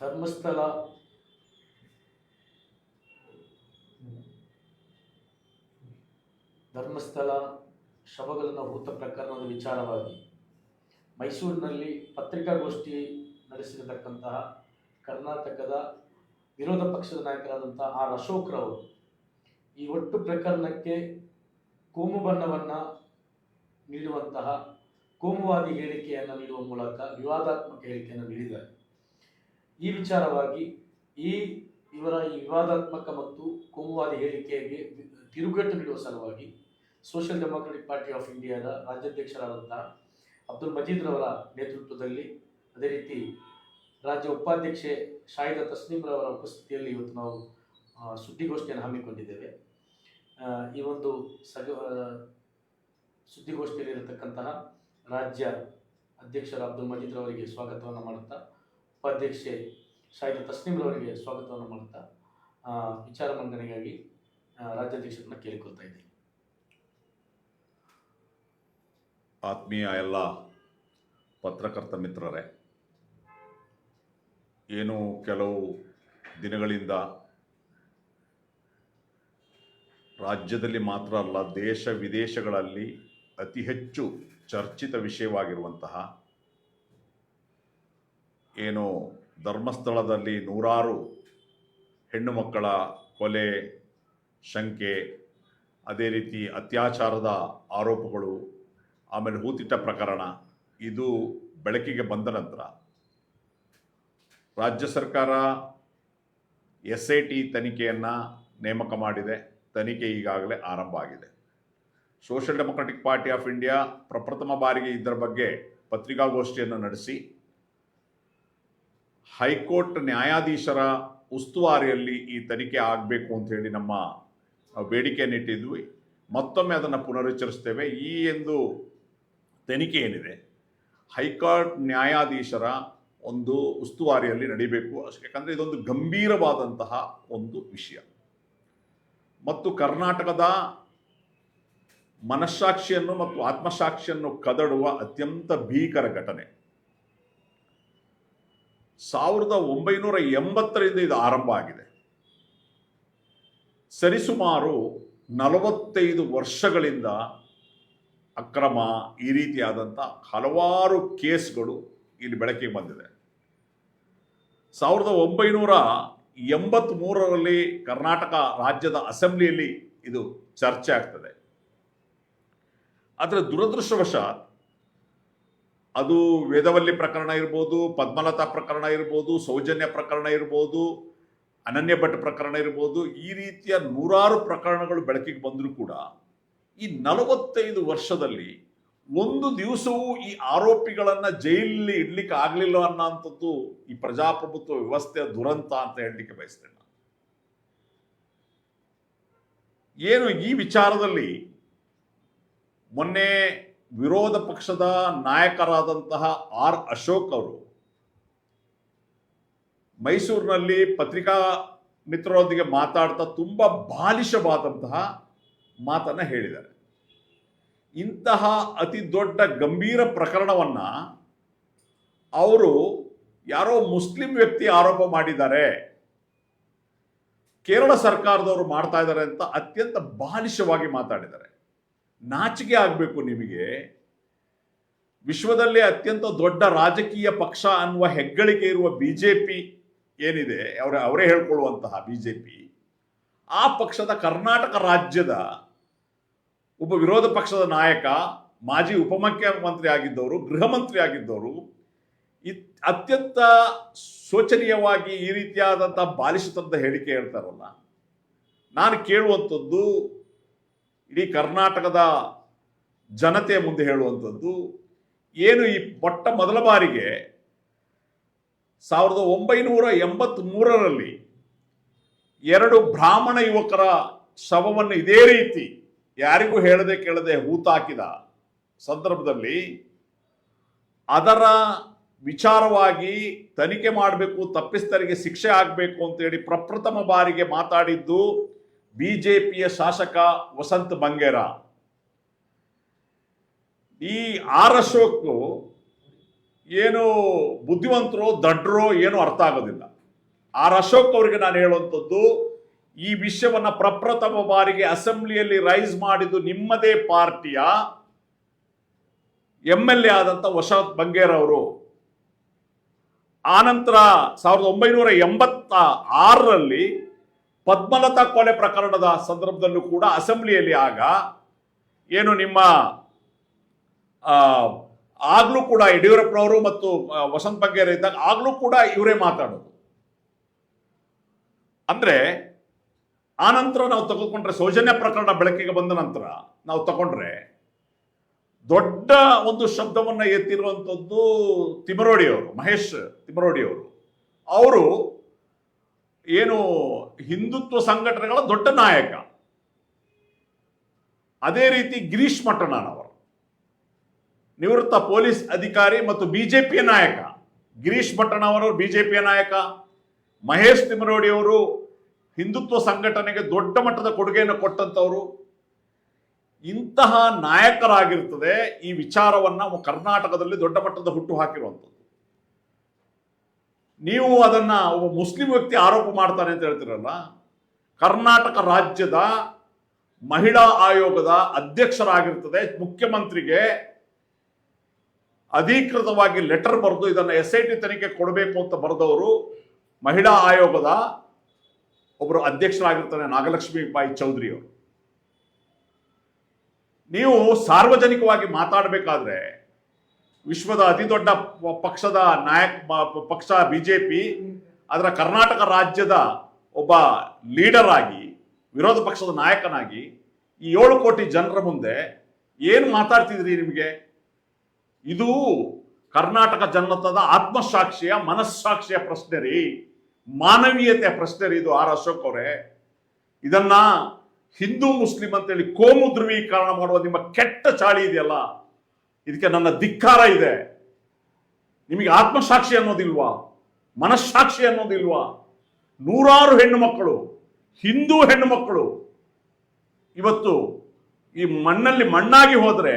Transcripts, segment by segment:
ಧರ್ಮಸ್ಥಳ. ಧರ್ಮಸ್ಥಳ ಶವಗಳನ್ನು ಹೂತ ಪ್ರಕರಣದ ವಿಚಾರವಾಗಿ. ಮೈಸೂರಿನಲ್ಲಿ ಪತ್ರಿಕಾಗೋಷ್ಠಿ ನಡೆಸಿರತಕ್ಕಂತಹ ಕರ್ನಾಟಕದ ವಿರೋಧ ಪಕ್ಷದ ನಾಯಕರಾದಂತಹ ಆರ್ ಅಶೋಕ್ರವರು ಈ ಒಟ್ಟು ಪ್ರಕರಣಕ್ಕೆ ಕೋಮು ಬಣ್ಣವನ್ನು ನೀಡುವಂತಹ ಕೋಮುವಾದಿ ಹೇಳಿಕೆಯನ್ನು ನೀಡುವ ಮೂಲಕ ವಿವಾದಾತ್ಮಕ ಹೇಳಿಕೆಯನ್ನು ನೀಡಿದ್ದಾರೆ. ಈ ವಿಚಾರವಾಗಿ ಈ ಇವರ ವಿವಾದಾತ್ಮಕ ಮತ್ತು ಕೋಮುವಾದಿ ಹೇಳಿಕೆಗೆ ತಿರುಗೇಟು ನೀಡುವ ಸಲುವಾಗಿ ಸೋಷಿಯಲ್ ಡೆಮೊಕ್ರೆಟಿಕ್ ಪಾರ್ಟಿ ಆಫ್ ಇಂಡಿಯಾದ ರಾಜ್ಯಾಧ್ಯಕ್ಷರಾದಂತಹ ಅಬ್ದುಲ್ ಮಜೀದ್ ರವರ ನೇತೃತ್ವದಲ್ಲಿ ಅದೇ ರೀತಿ ರಾಜ್ಯ ಉಪಾಧ್ಯಕ್ಷೆ ಶಾಹಿದಾ ತಸ್ನೀಮ್ ರವರ ಉಪಸ್ಥಿತಿಯಲ್ಲಿ ಇವತ್ತು ನಾವು ಸುದ್ದಿಗೋಷ್ಠಿಯನ್ನು ಹಮ್ಮಿಕೊಂಡಿದ್ದೇವೆ. ಈ ಒಂದು ಸಗ ಸುದ್ದಿಗೋಷ್ಠಿಯಲ್ಲಿರತಕ್ಕಂತಹ ರಾಜ್ಯ ಅಧ್ಯಕ್ಷರ ಅಬ್ದುಲ್ ಮಜೀದ್ ರವರಿಗೆ ಸ್ವಾಗತವನ್ನು ಮಾಡುತ್ತಾ ಉಪಾಧ್ಯಕ್ಷೆ ಶಾಹಿದ್ ತಸ್ನೀಮ್ ರವರಿಗೆ ಸ್ವಾಗತವನ್ನು ಮಾಡುತ್ತಾ ಆ, ವಿಚಾರ ಮಂಡನೆಗಾಗಿ ರಾಜ್ಯಾಧ್ಯಕ್ಷರನ್ನ ಕೇಳಿಕೊಳ್ತಾ ಇದ್ದೀನಿ. ಆತ್ಮೀಯ ಎಲ್ಲ ಪತ್ರಕರ್ತ ಮಿತ್ರರೇ ಏನು ಕೆಲವು ದಿನಗಳಿಂದ ರಾಜ್ಯದಲ್ಲಿ ಮಾತ್ರ ಅಲ್ಲ ದೇಶ ವಿದೇಶಗಳಲ್ಲಿ ಅತಿ ಹೆಚ್ಚು ಚರ್ಚಿತ ವಿಷಯವಾಗಿರುವಂತಹ ಏನು ಧರ್ಮಸ್ಥಳದಲ್ಲಿ ನೂರಾರು ಹೆಣ್ಣು ಮಕ್ಕಳ ಕೊಲೆ, ಶಂಕೆ, ಅದೇ ರೀತಿ ಅತ್ಯಾಚಾರದ ಆರೋಪಗಳು, ಆಮೇಲೆ ಹೂತಿಟ್ಟ ಪ್ರಕರಣ, ಇದು ಬೆಳಕಿಗೆ ಬಂದ ನಂತರ. ರಾಜ್ಯ ಸರ್ಕಾರ ಎಸ್ ಐ ಟಿ ತನಿಖೆಯನ್ನು ನೇಮಕ ಮಾಡಿದೆ. ತನಿಖೆ ಈಗಾಗಲೇ ಆರಂಭ ಆಗಿದೆ. Social democratic party of India ಪ್ರಪ್ರಥಮ ಬಾರಿಗೆ ಇದರ ಬಗ್ಗೆ ಪತ್ರಿಕಾಗೋಷ್ಠಿಯನ್ನು ನಡೆಸಿ ಹೈಕೋರ್ಟ್ ನ್ಯಾಯಾಧೀಶರ ಉಸ್ತುವಾರಿಯಲ್ಲಿ ಈ ತನಿಖೆ ಆಗಬೇಕು ಅಂತ ಹೇಳಿ ನಮ್ಮ ಬೇಡಿಕೆಯನ್ನು ಇಟ್ಟಿದ್ವಿ. ಮತ್ತೊಮ್ಮೆ ಅದನ್ನು ಪುನರುಚ್ಚರಿಸ್ತೇವೆ. ಈ ಒಂದು ತನಿಖೆ ಏನಿದೆ? ಹೈಕೋರ್ಟ್ ನ್ಯಾಯಾಧೀಶರ ಒಂದು ಉಸ್ತುವಾರಿಯಲ್ಲಿ ನಡಿಬೇಕು. ಯಾಕಂದರೆ ಇದೊಂದು ಗಂಭೀರವಾದಂತಹ ಒಂದು ವಿಷಯ. ಮತ್ತು ಕರ್ನಾಟಕದ ಮನಸ್ಸಾಕ್ಷಿಯನ್ನು ಮತ್ತು ಆತ್ಮಸಾಕ್ಷಿಯನ್ನು ಕದಡುವ ಅತ್ಯಂತ ಭೀಕರ ಘಟನೆ. ಸಾವಿರದ ಒಂಬೈನೂರ ಎಂಬತ್ತರಿಂದ ಇದು ಆರಂಭ ಆಗಿದೆ. ಸರಿಸುಮಾರು ನಲವತ್ತೈದು ವರ್ಷಗಳಿಂದ ಅಕ್ರಮ ಈ ರೀತಿಯಾದಂಥ ಹಲವಾರು ಕೇಸ್ಗಳು ಇಲ್ಲಿ ಬೆಳಕಿಗೆ ಬಂದಿದೆ. ಸಾವಿರದ ಒಂಬೈನೂರ ಎಂಬತ್ತ್ಮೂರರಲ್ಲಿ ಕರ್ನಾಟಕ ರಾಜ್ಯದ ಅಸೆಂಬ್ಲಿಯಲ್ಲಿ ಇದು ಚರ್ಚೆ ಆಗ್ತದೆ. ಆದರೆ ದುರದೃಷ್ಟವಶಾತ್ ಅದು ವೇದವಲ್ಲಿ ಪ್ರಕರಣ ಇರ್ಬೋದು, ಪದ್ಮಲತಾ ಪ್ರಕರಣ ಇರ್ಬೋದು, ಸೌಜನ್ಯ ಪ್ರಕರಣ ಇರ್ಬೋದು, ಅನನ್ಯ ಭಟ್ ಪ್ರಕರಣ ಇರ್ಬೋದು, ಈ ರೀತಿಯ ನೂರಾರು ಪ್ರಕರಣಗಳು ಬೆಳಕಿಗೆ ಬಂದರೂ ಕೂಡ ಈ ನಲವತ್ತೈದು ವರ್ಷದಲ್ಲಿ ಒಂದು ದಿವಸವೂ ಈ ಆರೋಪಿಗಳನ್ನು ಜೈಲಲ್ಲಿ ಇಡ್ಲಿಕ್ಕೆ ಆಗಲಿಲ್ಲ ಅನ್ನೋಂಥದ್ದು ಈ ಪ್ರಜಾಪ್ರಭುತ್ವ ವ್ಯವಸ್ಥೆಯ ದುರಂತ ಅಂತ ಹೇಳಲಿಕ್ಕೆ ಬಯಸ್ತೇನೆ. ಏನು ಈ ವಿಚಾರದಲ್ಲಿ ಮೊನ್ನೆ ವಿರೋಧ ಪಕ್ಷದ ನಾಯಕರಾದಂತಹ ಆರ್ ಅಶೋಕ್ ಅವರು ಮೈಸೂರಿನಲ್ಲಿ ಪತ್ರಿಕಾ ಮಿತ್ರರೊಂದಿಗೆ ಮಾತಾಡ್ತಾ ತುಂಬ ಬಾಲಿಶವಾದಂತಹ ಮಾತನ್ನ ಹೇಳಿದ್ದಾರೆ. ಇಂತಹ ಅತಿ ದೊಡ್ಡ ಗಂಭೀರ ಪ್ರಕರಣವನ್ನ ಅವರು ಯಾರೋ ಮುಸ್ಲಿಂ ವ್ಯಕ್ತಿ ಆರೋಪ ಮಾಡಿದ್ದಾರೆ. ಕೇರಳ ಸರ್ಕಾರದವರು ಮಾಡ್ತಾ ಇದ್ದಾರೆ ಅಂತ ಅತ್ಯಂತ ಬಾಲಿಶವಾಗಿ ಮಾತಾಡಿದ್ದಾರೆ. ನಾಚಿಕೆ ಆಗಬೇಕು ನಿಮಗೆ. ವಿಶ್ವದಲ್ಲೇ ಅತ್ಯಂತ ದೊಡ್ಡ ರಾಜಕೀಯ ಪಕ್ಷ ಅನ್ನುವ ಹೆಗ್ಗಳಿಕೆ ಇರುವ ಬಿಜೆಪಿ ಏನಿದೆ, ಅವರ, ಅವರೇ ಹೇಳ್ಕೊಳ್ಳುವಂತಹ ಬಿಜೆಪಿ. ಆ ಪಕ್ಷದ ಕರ್ನಾಟಕ ರಾಜ್ಯದ ಒಬ್ಬ ವಿರೋಧ ಪಕ್ಷದ ನಾಯಕ, ಮಾಜಿ ಉಪಮುಖ್ಯಮಂತ್ರಿ ಆಗಿದ್ದವರು, ಗೃಹ ಮಂತ್ರಿ ಆಗಿದ್ದವರು ಅತ್ಯಂತ ಶೋಚನೀಯವಾಗಿ ಈ ರೀತಿಯಾದಂಥ ಬಾಲಿಶತನದ ಹೇಳಿಕೆ ಹೇಳ್ತಾರಲ್ಲ. ನಾನು ಕೇಳುವಂಥದ್ದು ಇಡೀ ಕರ್ನಾಟಕದ ಜನತೆಯ ಮುಂದೆ ಹೇಳುವಂಥದ್ದು, ಏನು ಈ ಮೊಟ್ಟ ಮೊದಲ ಬಾರಿಗೆ ಸಾವಿರದ ಒಂಬೈನೂರ ಎಂಬತ್ತ್ ಮೂರರಲ್ಲಿ ಎರಡು ಬ್ರಾಹ್ಮಣ ಯುವಕರ ಶವವನ್ನು ಇದೇ ರೀತಿ ಯಾರಿಗೂ ಹೇಳದೆ ಕೇಳದೆ ಹೂತಾಕಿದ ಸಂದರ್ಭದಲ್ಲಿ ಅದರ ವಿಚಾರವಾಗಿ ತನಿಖೆ ಮಾಡಬೇಕು, ತಪ್ಪಿಸ್ತರಿಗೆ ಶಿಕ್ಷೆ ಆಗಬೇಕು ಅಂತೇಳಿ ಪ್ರಪ್ರಥಮ ಬಾರಿಗೆ ಮಾತಾಡಿದ್ದು ಬಿಜೆಪಿಯ ಶಾಸಕ ವಸಂತ್ ಬಂಗೇರ. ಈ ಆರ್ ಅಶೋಕ್ ಏನು ಬುದ್ಧಿವಂತರು ದಡ್ರೋ ಏನು ಅರ್ಥ ಆಗೋದಿಲ್ಲ. ಆರ್ ಅಶೋಕ್ ಅವರಿಗೆ ನಾನು ಹೇಳುವಂಥದ್ದು, ಈ ವಿಷಯವನ್ನ ಪ್ರಪ್ರಥಮ ಬಾರಿಗೆ ಅಸೆಂಬ್ಲಿಯಲ್ಲಿ ರೈಸ್ ಮಾಡಿದ್ದು ನಿಮ್ಮದೇ ಪಾರ್ಟಿಯ ಎಂ ಎಲ್ ಎ ಆದಂಥ ವಸಂತ್ ಬಂಗೇರ್ ಅವರು. ಆನಂತರ ಸಾವಿರದ ಒಂಬೈನೂರ ಎಂಬತ್ತ ಆರರಲ್ಲಿ ಪದ್ಮಲತಾ ಕೊಲೆ ಪ್ರಕರಣದ ಸಂದರ್ಭದಲ್ಲೂ ಕೂಡ ಅಸೆಂಬ್ಲಿಯಲ್ಲಿ ಆಗ ಏನು ನಿಮ್ಮ ಆಗ್ಲೂ ಕೂಡ ಯಡಿಯೂರಪ್ಪನವರು ಮತ್ತು ವಸಂತ ಆಗಲೂ ಇದ್ದಾಗ ಆಗ್ಲೂ ಕೂಡ ಇವರೇ ಮಾತಾಡೋದು. ಅಂದ್ರೆ ಆ ನಂತರ ನಾವು ತಗೊಂಡ್ರೆ ಸೌಜನ್ಯ ಪ್ರಕರಣ ಬೆಳಕಿಗೆ ಬಂದ ನಂತರ ನಾವು ತಗೊಂಡ್ರೆ ದೊಡ್ಡ ಒಂದು ಶಬ್ದವನ್ನ ಎತ್ತಿರುವಂಥದ್ದು ತಿಮರೋಡಿಯವರು ಮಹೇಶ್ ತಿಮರೋಡಿಯವರು ಅವರು ಏನು ಹಿಂದುತ್ವ ಸಂಘಟನೆಗಳ ದೊಡ್ಡ ನಾಯಕ. ಅದೇ ರೀತಿ ಗಿರೀಶ್ ಮಟ್ಟಣ್ಣನವರು ನಿವೃತ್ತ ಪೊಲೀಸ್ ಅಧಿಕಾರಿ ಮತ್ತು ಬಿಜೆಪಿಯ ನಾಯಕ. ಗಿರೀಶ್ ಭಟ್ಟಣ್ಣವರು ಬಿಜೆಪಿಯ ನಾಯಕ. ಮಹೇಶ್ ತಿಮರೋಡಿ ಅವರು ಹಿಂದುತ್ವ ಸಂಘಟನೆಗೆ ದೊಡ್ಡ ಮಟ್ಟದ ಕೊಡುಗೆಯನ್ನು ಕೊಟ್ಟಂತವರು ಇಂತಹ ನಾಯಕರಾಗಿರ್ತದೆ ಈ ವಿಚಾರವನ್ನ ಕರ್ನಾಟಕದಲ್ಲಿ ದೊಡ್ಡ ಮಟ್ಟದ ಹುಟ್ಟು ಹಾಕಿರುವಂಥದ್ದು. ನೀವು ಅದನ್ನ ಒಬ್ಬ ಮುಸ್ಲಿಂ ವ್ಯಕ್ತಿ ಆರೋಪ ಮಾಡ್ತಾನೆ ಅಂತ ಹೇಳ್ತಿರಲ್ಲ, ಕರ್ನಾಟಕ ರಾಜ್ಯದ ಮಹಿಳಾ ಆಯೋಗದ ಅಧ್ಯಕ್ಷರಾಗಿರ್ತದೆ, ಮುಖ್ಯಮಂತ್ರಿಗೆ ಅಧಿಕೃತವಾಗಿ ಲೆಟರ್ ಬರೆದು ಇದನ್ನು ಎಸ್ ಐ ಟಿ ತನಿಖೆ ಕೊಡಬೇಕು ಅಂತ ಬರೆದವರು ಮಹಿಳಾ ಆಯೋಗದ ಒಬ್ಬರು ಅಧ್ಯಕ್ಷರಾಗಿರ್ತಾರೆ ನಾಗಲಕ್ಷ್ಮಿ ಬಾಯಿ ಚೌಧರಿ ಅವರು. ನೀವು ಸಾರ್ವಜನಿಕವಾಗಿ ಮಾತಾಡಬೇಕಾದ್ರೆ ವಿಶ್ವದ ಅತಿ ದೊಡ್ಡ ಪಕ್ಷದ ನಾಯಕ ಪಕ್ಷ ಬಿಜೆಪಿ, ಅದರ ಕರ್ನಾಟಕ ರಾಜ್ಯದ ಒಬ್ಬ ಲೀಡರ್ ಆಗಿ, ವಿರೋಧ ಪಕ್ಷದ ನಾಯಕನಾಗಿ ಈ ಏಳು ಕೋಟಿ ಜನರ ಮುಂದೆ ಏನು ಮಾತಾಡ್ತಿದ್ರಿ ನಿಮಗೆ? ಇದು ಕರ್ನಾಟಕ ಜನತದ ಆತ್ಮಸಾಕ್ಷಿಯ, ಮನಸ್ಸಾಕ್ಷಿಯ ಪ್ರಶ್ನೆ ರೀ. ಮಾನವೀಯತೆಯ ಪ್ರಶ್ನೆ ರೀ ಇದು ಆರ್ ಅಶೋಕ್ ಅವರೇ. ಇದನ್ನ ಹಿಂದೂ ಮುಸ್ಲಿಂ ಅಂತೇಳಿ ಕೋಮು ಧ್ರುವೀಕರಣ ಮಾಡುವ ನಿಮ್ಮ ಕೆಟ್ಟ ಚಾಳಿ ಇದೆಯಲ್ಲ? ಇದಕ್ಕೆ ನನ್ನ ಧಿಕ್ಕಾರ ಇದೆ. ನಿಮಗೆ ಆತ್ಮಸಾಕ್ಷಿ ಅನ್ನೋದಿಲ್ವಾ? ಮನಸ್ಸಾಕ್ಷಿ ಅನ್ನೋದಿಲ್ವಾ? ನೂರಾರು ಹೆಣ್ಣು ಮಕ್ಕಳು, ಹಿಂದೂ ಹೆಣ್ಣು ಮಕ್ಕಳು. ಇವತ್ತು ಈ ಮಣ್ಣಲ್ಲಿ ಮಣ್ಣಾಗಿ ಹೋದರೆ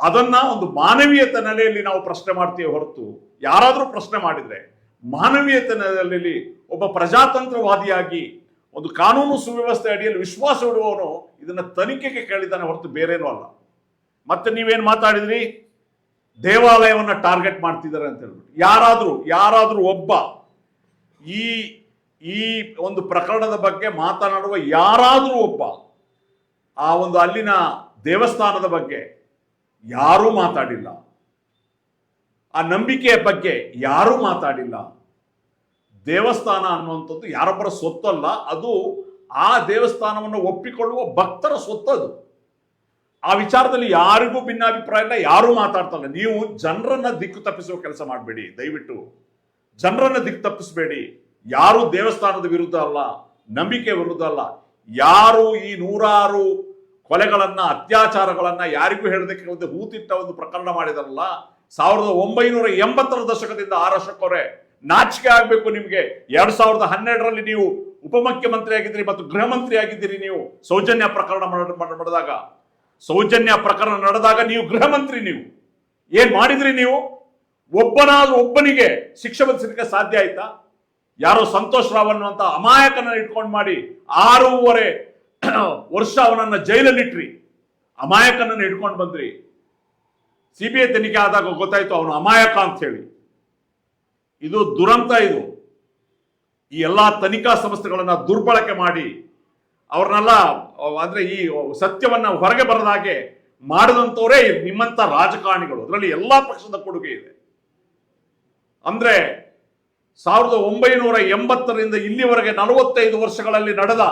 ಅದನ್ನ ಒಂದು ಮಾನವೀಯತೆ ನೆಲೆಯಲ್ಲಿ ನಾವು ಪ್ರಶ್ನೆ ಮಾಡ್ತೀವಿ ಹೊರತು. ಯಾರಾದರೂ ಪ್ರಶ್ನೆ ಮಾಡಿದ್ರೆ ಮಾನವೀಯತೆ ನೆಲೆಯಲ್ಲಿ ಒಬ್ಬ ಪ್ರಜಾತಂತ್ರವಾದಿಯಾಗಿ ಒಂದು ಕಾನೂನು ಸುವ್ಯವಸ್ಥೆ ಅಡಿಯಲ್ಲಿ ವಿಶ್ವಾಸ ಇಡುವವನು ಇದನ್ನ ತನಿಖೆಗೆ ಕೇಳಿದ್ದಾನೆ ಹೊರತು ಬೇರೇನೂ ಅಲ್ಲ. ಮತ್ತೆ ನೀವೇನು ಮಾತಾಡಿದ್ರಿ? ದೇವಾಲಯವನ್ನು ಟಾರ್ಗೆಟ್ ಮಾಡ್ತಿದ್ದಾರೆ ಅಂತ ಹೇಳ್ಬಿಟ್ಟು. ಯಾರಾದರೂ ಯಾರಾದರೂ ಒಬ್ಬ ಈ ಈ ಒಂದು ಪ್ರಕರಣದ ಬಗ್ಗೆ ಮಾತನಾಡುವ ಯಾರಾದರೂ ಒಬ್ಬ ಆ ಒಂದು ಅಲ್ಲಿನ ದೇವಸ್ಥಾನದ ಬಗ್ಗೆ ಯಾರೂ ಮಾತಾಡಿಲ್ಲ. ಆ ನಂಬಿಕೆಯ ಬಗ್ಗೆ ಯಾರೂ ಮಾತಾಡಿಲ್ಲ. ದೇವಸ್ಥಾನ ಅನ್ನುವಂಥದ್ದು ಯಾರೊಬ್ಬರ ಸೊತ್ತಲ್ಲ ಅದು ಆ ದೇವಸ್ಥಾನವನ್ನು ಒಪ್ಪಿಕೊಳ್ಳುವ ಭಕ್ತರ ಸೊತ್ತದು ಆ ವಿಚಾರದಲ್ಲಿ ಯಾರಿಗೂ ಭಿನ್ನಾಭಿಪ್ರಾಯ ಇಲ್ಲ, ಯಾರೂ ಮಾತಾಡ್ತಲ್ಲ ನೀವು ಜನರನ್ನ ದಿಕ್ಕು ತಪ್ಪಿಸುವ ಕೆಲಸ ಮಾಡಬೇಡಿ. ದಯವಿಟ್ಟು ಜನರನ್ನ ದಿಕ್ಕು ತಪ್ಪಿಸಬೇಡಿ. ಯಾರು ದೇವಸ್ಥಾನದ ವಿರುದ್ಧ ಅಲ್ಲ, ನಂಬಿಕೆ ವಿರುದ್ಧ ಅಲ್ಲ. ಯಾರು ಈ ನೂರಾರು ಕೊಲೆಗಳನ್ನ, ಅತ್ಯಾಚಾರಗಳನ್ನ ಯಾರಿಗೂ ಹೇಳದಕ್ಕೆ ಒಂದು ಹೂತಿಟ್ಟ ಒಂದು ಪ್ರಕರಣ ಮಾಡಿದಾರಲ್ಲ, ಸಾವಿರದ ಒಂಬೈನೂರ ಎಂಬತ್ತರ ದಶಕದಿಂದ ಆರ್ ಅಶೋಕ್ ನಾಚಿಕೆ ಆಗಬೇಕು ನಿಮಗೆ. ಎರಡ್ ಸಾವಿರದ ಹನ್ನೆರಡರಲ್ಲಿ ನೀವು ಉಪಮುಖ್ಯಮಂತ್ರಿ ಆಗಿದ್ದೀರಿ ಮತ್ತು ಗೃಹ ಮಂತ್ರಿ ಆಗಿದ್ದೀರಿ ನೀವು. ಸೌಜನ್ಯ ಪ್ರಕರಣ ಮಾಡ್- ಮಾಡ್- ಮಾಡಿದಾಗ ಸೌಜನ್ಯ ಪ್ರಕರಣ ನಡೆದಾಗ ನೀವು ಗೃಹ ಮಂತ್ರಿ ನೀವು. ಏನ್ ಮಾಡಿದ್ರಿ ನೀವು? ಒಬ್ಬನಾದ್ರೂ ಒಬ್ಬನಿಗೆ ಶಿಕ್ಷೆ ವಿಧಿಸಲಿಕ್ಕೆ ಸಾಧ್ಯ ಆಯ್ತಾ? ಯಾರೋ ಸಂತೋಷ್ ರಾವ್ ಅನ್ನುವಂತ ಅಮಾಯಕನ ಇಟ್ಕೊಂಡು ಮಾಡಿ ಆರೂವರೆ ವರ್ಷ ಅವನನ್ನ ಜೈಲಲ್ಲಿಟ್ರಿ. ಅಮಾಯಕನನ್ನು ಹಿಡ್ಕೊಂಡು ಬಂದ್ರಿ. ಐ ತನಿಖೆ ಆದಾಗ ಗೊತ್ತಾಯ್ತು ಅವನು ಅಮಾಯಕ ಅಂತ ಹೇಳಿ ಇದು ದುರಂತ ಇದು. ಈ ಎಲ್ಲಾ ತನಿಖಾ ಸಂಸ್ಥೆಗಳನ್ನ ದುರ್ಬಳಕೆ ಮಾಡಿ ಅವ್ರನ್ನೆಲ್ಲ ಅಂದ್ರೆ ಈ ಸತ್ಯವನ್ನ ಹೊರಗೆ ಬರದ ಹಾಗೆ ಮಾಡಿದಂಥವರೇ ನಿಮ್ಮಂತ ರಾಜಕಾರಣಿಗಳು. ಅದರಲ್ಲಿ ಎಲ್ಲಾ ಪಕ್ಷದ ಕೊಡುಗೆ ಇದೆ. ಅಂದ್ರೆ ಸಾವಿರದ ಒಂಬೈನೂರ ಎಂಬತ್ತರಿಂದ ಇಲ್ಲಿವರೆಗೆ ನಲವತ್ತೈದು ವರ್ಷಗಳಲ್ಲಿ ನಡೆದ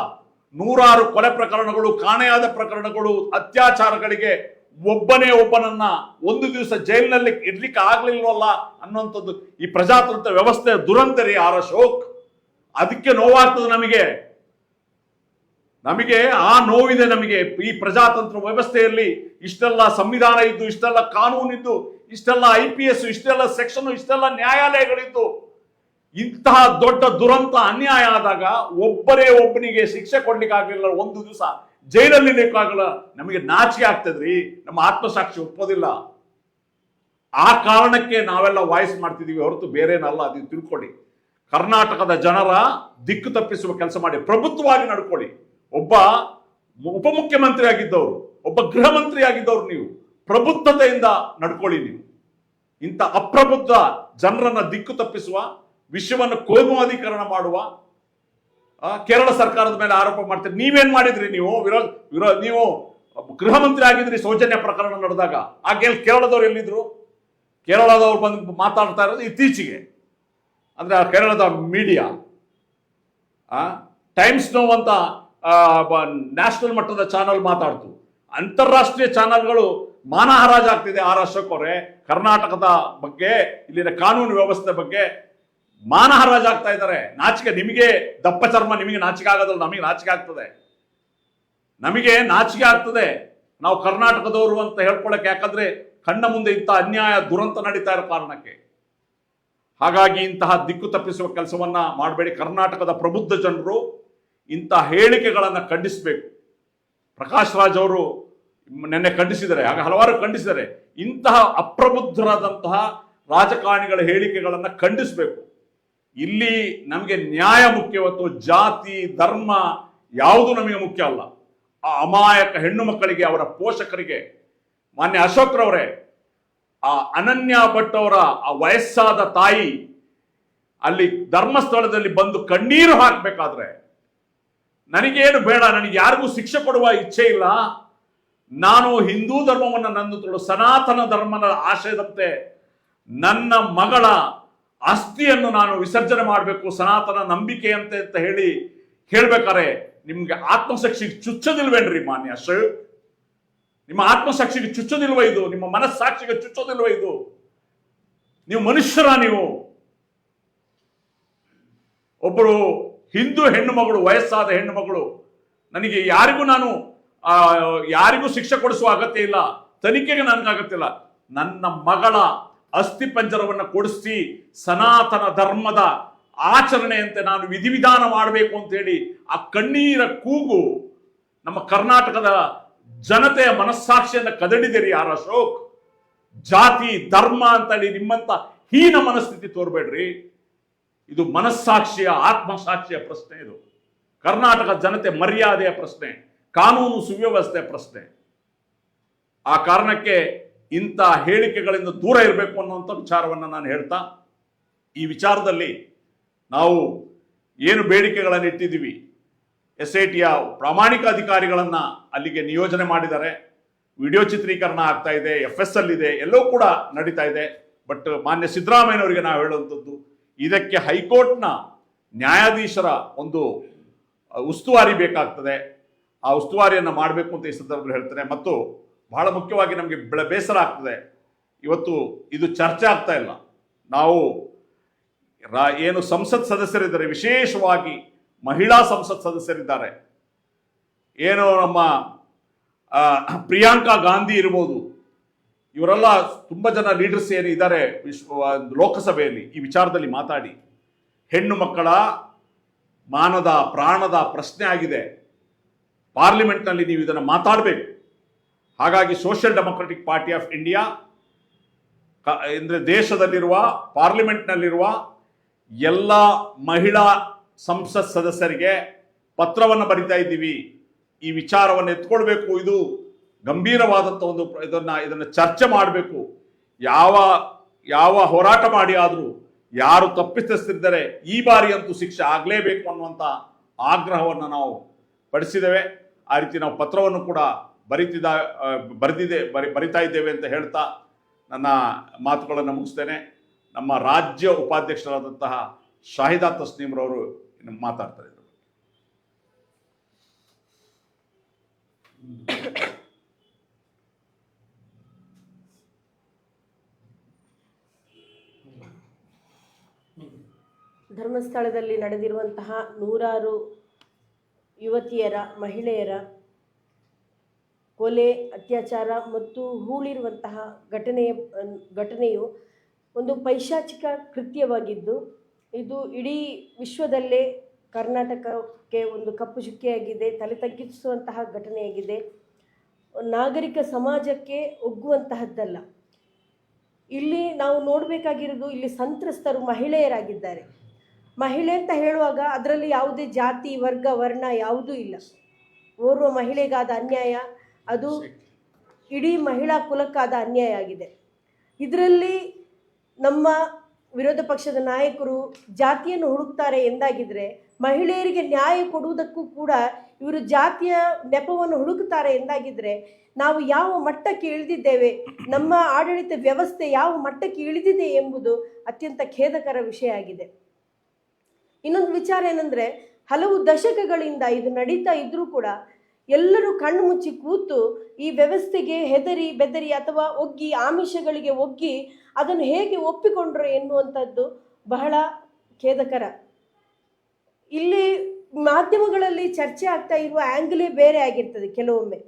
ನೂರಾರು ಕೊಲೆ ಪ್ರಕರಣಗಳು, ಕಾಣೆಯಾದ ಪ್ರಕರಣಗಳು, ಅತ್ಯಾಚಾರಗಳಿಗೆ ಒಬ್ಬನೇ ಒಬ್ಬನನ್ನ ಒಂದು ದಿವಸ ಜೈಲಿನಲ್ಲಿ ಇಡ್ಲಿಕ್ಕೆ ಆಗ್ಲಿಲ್ವಲ್ಲ ಅನ್ನುವಂಥದ್ದು ಈ ಪ್ರಜಾತಂತ್ರ ವ್ಯವಸ್ಥೆಯ ದುರಂತರಿ ಆರ ಶೋಕ್ ಅದಕ್ಕೆ ನೋವಾಗ್ತದೆ ನಮಗೆ. ನಮಗೆ ಆ ನೋವಿದೆ ನಮಗೆ. ಈ ಪ್ರಜಾತಂತ್ರ ವ್ಯವಸ್ಥೆಯಲ್ಲಿ ಇಷ್ಟೆಲ್ಲ ಸಂವಿಧಾನ ಇದ್ದು, ಇಷ್ಟೆಲ್ಲ ಕಾನೂನು ಇದ್ದು, ಇಷ್ಟೆಲ್ಲ ಐ ಪಿ ಎಸ್, ಇಷ್ಟೆಲ್ಲ ಸೆಕ್ಷನ್, ಇಷ್ಟೆಲ್ಲ ನ್ಯಾಯಾಲಯಗಳಿದ್ದು, ಇಂತಹ ದೊಡ್ಡ ದುರಂತ ಅನ್ಯಾಯ ಆದಾಗ ಒಬ್ಬರೇ ಒಬ್ಬನಿಗೆ ಶಿಕ್ಷೆ ಕೊಡ್ಲಿಕ್ಕಾಗಲಿಲ್ಲ ಒಂದು ದಿವಸ ಜೈಲಲ್ಲಿ ಇರ್ಲಿಕ್ಕಾಗಲ್ಲ ನಮಗೆ ನಾಚಿಕೆ ಆಗ್ತದ್ರಿ. ನಮ್ಮ ಆತ್ಮಸಾಕ್ಷಿ ಒಪ್ಪೋದಿಲ್ಲ. ಆ ಕಾರಣಕ್ಕೆ ನಾವೆಲ್ಲ ವಾಯ್ಸ್ ಮಾಡ್ತಿದೀವಿ ಹೊರತು ಬೇರೇನಲ್ಲ. ಅದನ್ನು ತಿಳ್ಕೊಳ್ಳಿ. ಕರ್ನಾಟಕದ ಜನರ ದಿಕ್ಕು ತಪ್ಪಿಸುವ ಕೆಲಸ ಮಾಡಿ. ಪ್ರಭುತ್ವವಾಗಿ ನಡ್ಕೊಳ್ಳಿ. ಒಬ್ಬ ಉಪಮುಖ್ಯಮಂತ್ರಿ ಆಗಿದ್ದವರು ಒಬ್ಬ ಗೃಹ ಮಂತ್ರಿ ಆಗಿದ್ದವ್ರು ನೀವು. ಪ್ರಬುದ್ಧತೆಯಿಂದ ನಡ್ಕೊಳ್ಳಿ ನೀವು. ಇಂಥ ಅಪ್ರಬುದ್ಧ ಜನರನ್ನ ದಿಕ್ಕು ತಪ್ಪಿಸುವ ವಿಷಯವನ್ನು ಕೋಮುವಾದೀಕರಣ ಮಾಡುವ ಕೇರಳ ಸರ್ಕಾರದ ಮೇಲೆ ಆರೋಪ ಮಾಡ್ತೀರಿ. ನೀವೇನ್ ಮಾಡಿದ್ರಿ ನೀವು? ವಿರೋಧ ವಿರೋ ನೀವು ಗೃಹ ಮಂತ್ರಿ ಆಗಿದ್ರಿ ಸೌಜನ್ಯ ಪ್ರಕರಣ ನಡೆದಾಗ. ಆಗ ಕೇರಳದವ್ರು ಎಲ್ಲಿದ್ರು? ಕೇರಳದವ್ರು ಬಂದು ಮಾತಾಡ್ತಾ ಇರೋದು ಇತ್ತೀಚೆಗೆ. ಅಂದ್ರೆ ಆ ಕೇರಳದ ಮೀಡಿಯಾ ಟೈಮ್ಸ್ ನೋವು ಅಂತ ನ್ಯಾಷನಲ್ ಮಟ್ಟದ ಚಾನಲ್ ಮಾತಾಡ್ತು. ಅಂತಾರಾಷ್ಟ್ರೀಯ ಚಾನಲ್ಗಳು ಮಾನಹರಾಜ್ ಆಗ್ತಿದೆ ಅಶೋಕ್ ಅವರೇ. ಕರ್ನಾಟಕದ ಬಗ್ಗೆ, ಇಲ್ಲಿನ ಕಾನೂನು ವ್ಯವಸ್ಥೆ ಬಗ್ಗೆ ಮಾನಹರಾಜ್ ಆಗ್ತಾ ಇದ್ದಾರೆ. ನಾಚಿಕೆ, ನಿಮಗೆ ದಪ್ಪ ಚರ್ಮ ನಿಮಗೆ ನಾಚಿಕೆ ಆಗೋದಿಲ್ಲ, ನಮಗೆ ನಾಚಿಕೆ ಆಗ್ತದೆ. ನಮಗೆ ನಾಚಿಕೆ ಆಗ್ತದೆ. ನಾವು ಕರ್ನಾಟಕದವರು ಅಂತ ಹೇಳ್ಕೊಳಕ್ಕೆ ಯಾಕಂದ್ರೆ ಕಣ್ಣ ಮುಂದೆ ಇಂಥ ಅನ್ಯಾಯ, ದುರಂತ ನಡೀತಾ ಇರೋ ಕಾರಣಕ್ಕೆ. ಹಾಗಾಗಿ ಇಂತಹ ದಿಕ್ಕು ತಪ್ಪಿಸುವ ಕೆಲಸವನ್ನ ಮಾಡಬೇಡಿ. ಕರ್ನಾಟಕದ ಪ್ರಬುದ್ಧ ಜನರು ಇಂತಹ ಹೇಳಿಕೆಗಳನ್ನು ಖಂಡಿಸಬೇಕು. ಪ್ರಕಾಶ್ ರಾಜ್ ಅವರು ನಿನ್ನೆ ಖಂಡಿಸಿದ್ದಾರೆ, ಆಗ ಹಲವಾರು ಖಂಡಿಸಿದ್ದಾರೆ. ಇಂತಹ ಅಪ್ರಬುದ್ಧರಾದಂತಹ ರಾಜಕಾರಣಿಗಳ ಹೇಳಿಕೆಗಳನ್ನು ಖಂಡಿಸಬೇಕು. ಇಲ್ಲಿ ನಮಗೆ ನ್ಯಾಯ ಮುಖ್ಯ ಹೊತ್ತು ಜಾತಿ, ಧರ್ಮ ಯಾವುದು ನಮಗೆ ಮುಖ್ಯ ಅಲ್ಲ. ಆ ಅಮಾಯಕ ಹೆಣ್ಣು ಮಕ್ಕಳಿಗೆ, ಅವರ ಪೋಷಕರಿಗೆ, ಮಾನ್ಯ ಅಶೋಕ್ರವರೇ ಆ ಅನನ್ಯ ಭಟ್ ಅವರ ಆ ವಯಸ್ಸಾದ ತಾಯಿ ಅಲ್ಲಿ ಧರ್ಮಸ್ಥಳದಲ್ಲಿ ಬಂದು ಕಣ್ಣೀರು ಹಾಕ್ಬೇಕಾದ್ರೆ ನನಗೇನು ಬೇಡ, ನನಗೆ ಯಾರಿಗೂ ಶಿಕ್ಷೆ ಕೊಡುವ ಇಚ್ಛೆ ಇಲ್ಲ. ನಾನು ಹಿಂದೂ ಧರ್ಮವನ್ನು ನಂದುಕೊಳ್ಳು ಸನಾತನ ಧರ್ಮದ ಆಶಯದಂತೆ ನನ್ನ ಮಗಳ ಅಸ್ಥಿಯನ್ನು ನಾನು ವಿಸರ್ಜನೆ ಮಾಡಬೇಕು, ಸನಾತನ ನಂಬಿಕೆಯಂತೆ ಅಂತ ಹೇಳಿ ಹೇಳ್ಬೇಕಾರೆ ನಿಮ್ಗೆ ಆತ್ಮಸಾಕ್ಷಿಗೆ ಚುಚ್ಚದಿಲ್ವೇನ್ರಿ ಮಾನ್ಯ ಅಶೋಕ್ ನಿಮ್ಮ ಆತ್ಮಸಾಕ್ಷಿಗೆ ಚುಚ್ಚೋದಿಲ್ವ ಇದು? ನಿಮ್ಮ ಮನಸ್ಸಾಕ್ಷಿಗೆ ಚುಚ್ಚೋದಿಲ್ವ ಇದು? ನೀವು ಮನುಷ್ಯರ ನೀವು. ಒಬ್ಬರು ಹಿಂದೂ ಹೆಣ್ಣು ಮಗಳು ವಯಸ್ಸಾದ ಹೆಣ್ಣು ಮಗಳು ನನಗೆ ಯಾರಿಗೂ ನಾನು ಯಾರಿಗೂ ಶಿಕ್ಷೆ ಕೊಡಿಸುವ ಅಗತ್ಯ ಇಲ್ಲ, ತನಿಖೆಗೆ ನನಗೆ ಅಗತ್ಯ ಇಲ್ಲ ನನ್ನ ಮಗಳ ಅಸ್ಥಿ ಪಂಜರವನ್ನು ಕೊಡಿಸಿ ಸನಾತನ ಧರ್ಮದ ಆಚರಣೆಯಂತೆ ನಾನು ವಿಧಿವಿಧಾನ ಮಾಡಬೇಕು ಅಂತ ಹೇಳಿ ಆ ಕಣ್ಣೀರ ಕೂಗು ನಮ್ಮ ಕರ್ನಾಟಕದ ಜನತೆಯ ಮನಸ್ಸಾಕ್ಷಿಯನ್ನು ಕದಡಿದಿರಿ ಯಾರ ಅಶೋಕ್? ಜಾತಿ, ಧರ್ಮ ಅಂತೇಳಿ ನಿಮ್ಮಂತ ಹೀನ ಮನಸ್ಥಿತಿ ತೋರ್ಬೇಡ್ರಿ. ಇದು ಮನಸ್ಸಾಕ್ಷಿಯ, ಆತ್ಮಸಾಕ್ಷಿಯ ಪ್ರಶ್ನೆ ಇದು. ಕರ್ನಾಟಕ ಜನತೆ ಮರ್ಯಾದೆಯ ಪ್ರಶ್ನೆ, ಕಾನೂನು ಸುವ್ಯವಸ್ಥೆ ಪ್ರಶ್ನೆ. ಆ ಕಾರಣಕ್ಕೆ ಇಂಥ ಹೇಳಿಕೆಗಳಿಂದ ದೂರ ಇರಬೇಕು ಅನ್ನುವಂಥ ವಿಚಾರವನ್ನು ನಾನು ಹೇಳ್ತಾ, ಈ ವಿಚಾರದಲ್ಲಿ ನಾವು ಏನು ಬೇಡಿಕೆಗಳನ್ನು ಇಟ್ಟಿದ್ದೀವಿ ಎಸ್ ಐ ಟಿಯ ಪ್ರಾಮಾಣಿಕ ಅಧಿಕಾರಿಗಳನ್ನು ಅಲ್ಲಿಗೆ ನಿಯೋಜನೆ ಮಾಡಿದ್ದಾರೆ. ವಿಡಿಯೋ ಚಿತ್ರೀಕರಣ ಆಗ್ತಾ ಇದೆ ಎಫ್ ಎಸ್ ಅಲ್ಲಿದೆ ಇದೆ, ಎಲ್ಲವೂ ಕೂಡ ನಡೀತಾ ಇದೆ. ಬಟ್ ಮಾನ್ಯ ಸಿದ್ದರಾಮಯ್ಯನವರಿಗೆ ನಾವು ಹೇಳುವಂಥದ್ದು ಇದಕ್ಕೆ ಹೈಕೋರ್ಟ್ನ ನ್ಯಾಯಾಧೀಶರ ಒಂದು ಉಸ್ತುವಾರಿ ಬೇಕಾಗ್ತದೆ. ಆ ಉಸ್ತುವಾರಿಯನ್ನು ಮಾಡಬೇಕು ಅಂತ ಈ ಸಂದರ್ಭದಲ್ಲಿ ಹೇಳ್ತಾರೆ ಮತ್ತು ಬಹಳ ಮುಖ್ಯವಾಗಿ ನಮಗೆ ಬೆಳ ಬೇಸರ ಆಗ್ತದೆ. ಇವತ್ತು ಇದು ಚರ್ಚೆ ಆಗ್ತಾ ಇಲ್ಲ. ನಾವು ರಾ, ಏನು ಸಂಸತ್ ಸದಸ್ಯರಿದ್ದಾರೆ, ವಿಶೇಷವಾಗಿ ಮಹಿಳಾ ಸಂಸತ್ ಸದಸ್ಯರಿದ್ದಾರೆ. ಏನು ನಮ್ಮ ಪ್ರಿಯಾಂಕಾ ಗಾಂಧಿ ಇರ್ಬೋದು ಇವರೆಲ್ಲ ತುಂಬ ಜನ ಲೀಡರ್ಸ್ ಏನು ಇದ್ದಾರೆ ವಿಶ್ವ, ಲೋಕಸಭೆಯಲ್ಲಿ ಈ ವಿಚಾರದಲ್ಲಿ ಮಾತಾಡಿ. ಹೆಣ್ಣು ಮಕ್ಕಳ ಮಾನದ, ಪ್ರಾಣದ ಪ್ರಶ್ನೆ ಆಗಿದೆ. ಪಾರ್ಲಿಮೆಂಟ್ನಲ್ಲಿ ನೀವು ಇದನ್ನು ಮಾತಾಡಬೇಕು. ಹಾಗಾಗಿ social democratic party of India ಅಂದ್ರೆ ದೇಶದಲ್ಲಿರುವ, ಪಾರ್ಲಿಮೆಂಟ್ನಲ್ಲಿರುವ ಎಲ್ಲ ಮಹಿಳಾ ಸಂಸತ್ ಸದಸ್ಯರಿಗೆ ಪತ್ರವನ್ನು ಬರಿತಾ ಇದ್ದೀವಿ. ಈ ವಿಚಾರವನ್ನು ಎತ್ಕೊಳ್ಬೇಕು ಇದು ಗಂಭೀರವಾದಂಥ ಒಂದು ಇದನ್ನ ಇದನ್ನ ಚರ್ಚೆ ಮಾಡಬೇಕು. ಯಾವ ಯಾವ ಹೋರಾಟ ಮಾಡಿ ಆದರೂ ಯಾರು ತಪ್ಪಿಸ್ತಿದ್ದರೆ ಈ ಬಾರಿ ಅಂತೂ ಶಿಕ್ಷೆ ಆಗಲೇಬೇಕು ಅನ್ನುವಂಥ ಆಗ್ರಹವನ್ನು ನಾವು ಪಡಿಸಿದ್ದೇವೆ. ಆ ರೀತಿ ನಾವು ಪತ್ರವನ್ನು ಕೂಡ ಬರಿತಿದ್ದ ಬರೆದಿದೆ, ಬರಿ, ಬರಿತಾ ಇದ್ದೇವೆ ಅಂತ ಹೇಳ್ತಾ ನನ್ನ ಮಾತುಗಳನ್ನು ಮುಗಿಸ್ತೇನೆ. ನಮ್ಮ ರಾಜ್ಯ ಉಪಾಧ್ಯಕ್ಷರಾದಂತಹ ಶಾಹಿದಾ ತಸ್ನೀಮ್ರವರು ಮಾತಾಡ್ತಾರೆ ಧರ್ಮಸ್ಥಳದಲ್ಲಿ ನಡೆದಿರುವಂತಹ ನೂರಾರು ಯುವತಿಯರ, ಮಹಿಳೆಯರ ಕೊಲೆ, ಅತ್ಯಾಚಾರ ಮತ್ತು ಹೂಳಿರುವಂತಹ ಘಟನೆಯ, ಘಟನೆಯು ಒಂದು ಪೈಶಾಚಿಕ ಕೃತ್ಯವಾಗಿದ್ದು, ಇದು ಇಡೀ ವಿಶ್ವದಲ್ಲೇ ಕರ್ನಾಟಕಕ್ಕೆ ಒಂದು ಕಪ್ಪು ಚುಕ್ಕೆಯಾಗಿದೆ, ತಲೆ ತಗ್ಗಿಸುವಂತಹ ಘಟನೆಯಾಗಿದೆ. ನಾಗರಿಕ ಸಮಾಜಕ್ಕೆ ಒಗ್ಗುವಂತಹದ್ದಲ್ಲ. ಇಲ್ಲಿ ನಾವು ನೋಡಬೇಕಾಗಿರೋದು ಇಲ್ಲಿ ಸಂತ್ರಸ್ತರು ಮಹಿಳೆಯರಾಗಿದ್ದಾರೆ. ಮಹಿಳೆ ಅಂತ ಹೇಳುವಾಗ ಅದರಲ್ಲಿ ಯಾವುದೇ ಜಾತಿ, ವರ್ಗ, ವರ್ಣ ಯಾವುದೂ ಇಲ್ಲ. ಓರ್ವ ಮಹಿಳೆಗಾದ ಅನ್ಯಾಯ, ಅದು ಇಡೀ ಮಹಿಳಾ ಕುಲಕ್ಕಾದ ಅನ್ಯಾಯ ಆಗಿದೆ. ಇದರಲ್ಲಿ ನಮ್ಮ ವಿರೋಧ ಪಕ್ಷದ ನಾಯಕರು ಜಾತಿಯನ್ನು ಹುಡುಕ್ತಾರೆ ಎಂದಾಗಿದ್ರೆ ಮಹಿಳೆಯರಿಗೆ ನ್ಯಾಯ ಕೊಡುವುದಕ್ಕೂ ಕೂಡ ಇವರು ಜಾತಿಯ ನೆಪವನ್ನು ಹುಡುಕುತ್ತಾರೆ ಎಂದಾಗಿದ್ರೆ ನಾವು ಯಾವ ಮಟ್ಟಕ್ಕೆ ಇಳಿದಿದ್ದೇವೆ, ನಮ್ಮ ಆಡಳಿತ ವ್ಯವಸ್ಥೆ ಯಾವ ಮಟ್ಟಕ್ಕೆ ಇಳಿದಿದೆ ಎಂಬುದು ಅತ್ಯಂತ ಖೇದಕರ ವಿಷಯ ಆಗಿದೆ. ಇನ್ನೊಂದು ವಿಚಾರ ಏನಂದ್ರೆ, ಹಲವು ದಶಕಗಳಿಂದ ಇದು ನಡೀತಾ ಇದ್ರೂ ಕೂಡ ಎಲ್ಲರೂ ಕಣ್ಣು ಮುಚ್ಚಿ ಕೂತು ಈ ವ್ಯವಸ್ಥೆಗೆ ಹೆದರಿ, ಬೆದರಿ ಅಥವಾ ಒಗ್ಗಿ, ಆಮಿಷಗಳಿಗೆ ಒಗ್ಗಿ ಅದನ್ನು ಹೇಗೆ ಒಪ್ಪಿಕೊಂಡ್ರು ಎನ್ನುವಂಥದ್ದು ಬಹಳ ಖೇದಕರ. ಇಲ್ಲಿ ಮಾಧ್ಯಮಗಳಲ್ಲಿ ಚರ್ಚೆ ಆಗ್ತಾ ಇರುವ ಆಂಗಲೇ ಬೇರೆ ಆಗಿರ್ತದೆ ಕೆಲವೊಮ್ಮೆ.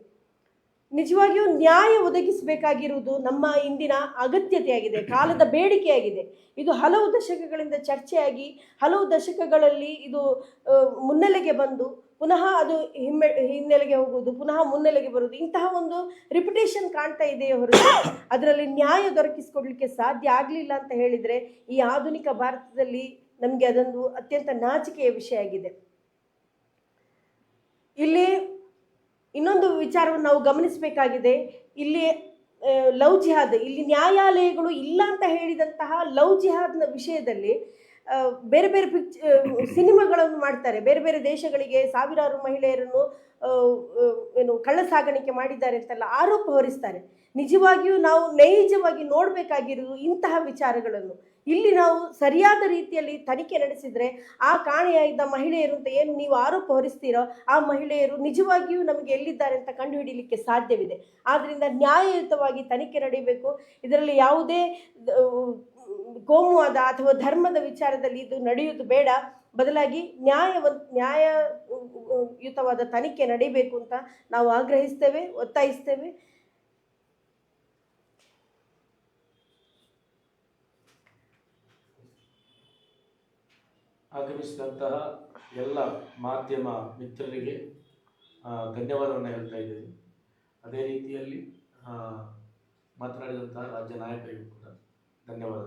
ನಿಜವಾಗಿಯೂ ನ್ಯಾಯ ಒದಗಿಸಬೇಕಾಗಿರುವುದು ನಮ್ಮ ಇಂದಿನ ಅಗತ್ಯತೆಯಾಗಿದೆ, ಕಾಲದ ಬೇಡಿಕೆಯಾಗಿದೆ. ಇದು ಹಲವು ದಶಕಗಳಿಂದ ಚರ್ಚೆಯಾಗಿ, ಹಲವು ದಶಕಗಳಲ್ಲಿ ಇದು ಮುನ್ನೆಲೆಗೆ ಬಂದು, ಪುನಃ ಅದು ಹಿಮ್ಮೆ, ಹಿನ್ನೆಲೆಗೆ ಹೋಗುವುದು, ಪುನಃ ಮುನ್ನೆಲೆಗೆ ಬರುವುದು, ಇಂತಹ ಒಂದು ರಿಪಿಟೇಷನ್ ಕಾಣ್ತಾ ಇದೆಯೇ ಹೊರತು, ಅದರಲ್ಲಿ ನ್ಯಾಯ ದೊರಕಿಸಿಕೊಡ್ಲಿಕ್ಕೆ ಸಾಧ್ಯ ಆಗಲಿಲ್ಲ ಅಂತ ಹೇಳಿದರೆ, ಈ ಆಧುನಿಕ ಭಾರತದಲ್ಲಿ ನಮಗೆ ಅದೊಂದು ಅತ್ಯಂತ ನಾಚಿಕೆಯ ವಿಷಯ ಆಗಿದೆ. ಇಲ್ಲಿ ಇನ್ನೊಂದು ವಿಚಾರವನ್ನು ನಾವು ಗಮನಿಸಬೇಕಾಗಿದೆ. ಇಲ್ಲಿ ಲವ್ ಜಿಹಾದ್, ಇಲ್ಲಿ ನ್ಯಾಯಾಲಯಗಳು ಇಲ್ಲ ಅಂತ ಹೇಳಿದಂತಹ ಲವ್ ಜಿಹಾದ್ನ ವಿಷಯದಲ್ಲಿ ಬೇರೆ ಬೇರೆ ಪಿಕ್ಚ್ ಸಿನಿಮಾಗಳನ್ನು ಮಾಡ್ತಾರೆ. ಬೇರೆ ಬೇರೆ ದೇಶಗಳಿಗೆ ಸಾವಿರಾರು ಮಹಿಳೆಯರನ್ನು ಏನು ಕಳ್ಳ ಸಾಗಾಣಿಕೆ ಮಾಡಿದ್ದಾರೆ ಅಂತೆಲ್ಲ ಆರೋಪ ಹೊರಿಸ್ತಾರೆ. ನಿಜವಾಗಿಯೂ ನಾವು ನೈಜವಾಗಿ ನೋಡಬೇಕಾಗಿರೋದು ಇಂತಹ ವಿಚಾರಗಳನ್ನು. ಇಲ್ಲಿ ನಾವು ಸರಿಯಾದ ರೀತಿಯಲ್ಲಿ ತನಿಖೆ ನಡೆಸಿದರೆ ಆ ಕಾಣೆಯಾದ ಮಹಿಳೆಯರು ಅಂತ ಏನು ನೀವು ಆರೋಪ ಹೊರಿಸ್ತೀರೋ ಆ ಮಹಿಳೆಯರು ನಿಜವಾಗಿಯೂ ನಮಗೆ ಎಲ್ಲಿದ್ದಾರೆ ಅಂತ ಕಂಡುಹಿಡಿಯಲಿಕ್ಕೆ ಸಾಧ್ಯವಿದೆ ಆದ್ದರಿಂದ ನ್ಯಾಯಯುತವಾಗಿ ತನಿಖೆ ನಡೆಯಬೇಕು ಇದರಲ್ಲಿ ಯಾವುದೇ ಕೋಮುವಾದ ಅಥವಾ ಧರ್ಮದ ವಿಚಾರದಲ್ಲಿ ಇದು ನಡೆಯುವುದು ಬೇಡ ಬದಲಾಗಿ ನ್ಯಾಯ ನ್ಯಾಯಯುತವಾದ ತನಿಖೆ ನಡೀಬೇಕು ಅಂತ ನಾವು ಆಗ್ರಹಿಸ್ತೇವೆ ಒತ್ತಾಯಿಸ್ತೇವೆ ಆಗಮಿಸಿದಂತಹ ಎಲ್ಲ ಮಾಧ್ಯಮ ಮಿತ್ರರಿಗೆ ಧನ್ಯವಾದವನ್ನು ಹೇಳ್ತಾ ಇದ್ದೇನೆ. ಅದೇ ರೀತಿಯಲ್ಲಿ ಮಾತನಾಡಿದಂತಹ ರಾಜ್ಯ ನಾಯಕರಿಗೂ ಕೂಡ ಧನ್ಯವಾದ